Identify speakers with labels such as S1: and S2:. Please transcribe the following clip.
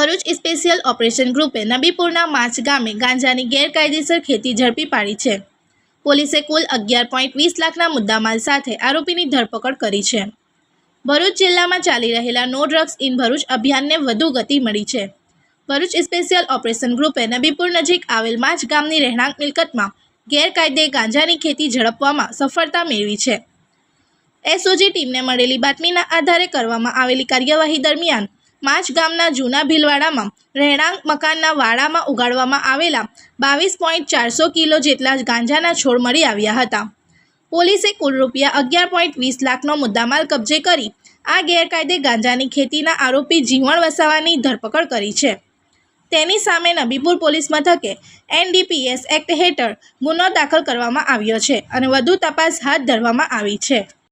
S1: Bharuch special operation ગ્રુપે નબીપુરના માચ ગામે ગાંજાની ગેરકાયદેસર ખેતી ઝડપી પાડી છે. પોલીસે કુલ અગિયાર પોઈન્ટ વીસ લાખના મુદ્દામાલ સાથે આરોપીની ધરપકડ કરી છે. ભરૂચ જિલ્લામાં ચાલી રહેલા નો ડ્રગ્સ ઇન ભરૂચ અભિયાનને વધુ ગતિ મળી છે. ભરૂચ સ્પેશિયલ ઓપરેશન ગ્રુપે નબીપુર નજીક આવેલ માચ ગામની રહેણાંક મિલકતમાં ગેરકાયદે ગાંજાની ખેતી ઝડપવામાં સફળતા મેળવી છે. એસઓજી ટીમને મળેલી બાતમીના આધારે કરવામાં આવેલી કાર્યવાહી દરમિયાન માચ ગામના જૂના ભીલવાડામાં રહેણાંક મકાનના વાડામાં ઉગાડવામાં આવેલા બાવીસ પોઈન્ટ ચારસો કિલો જેટલા ગાંજાના છોડ મળી આવ્યા હતા. પોલીસે કુલ રૂપિયા અગિયાર પોઈન્ટ વીસ લાખનો મુદ્દામાલ કબજે કરી આ ગેરકાયદે ગાંજાની ખેતીના આરોપી જીવણ વસાવાની ધરપકડ કરી છે. તેની સામે નબીપુર પોલીસ મથકે એનડીપીએસ એક્ટ હેઠળ ગુનો દાખલ કરવામાં આવ્યો છે અને વધુ તપાસ હાથ ધરવામાં આવી છે.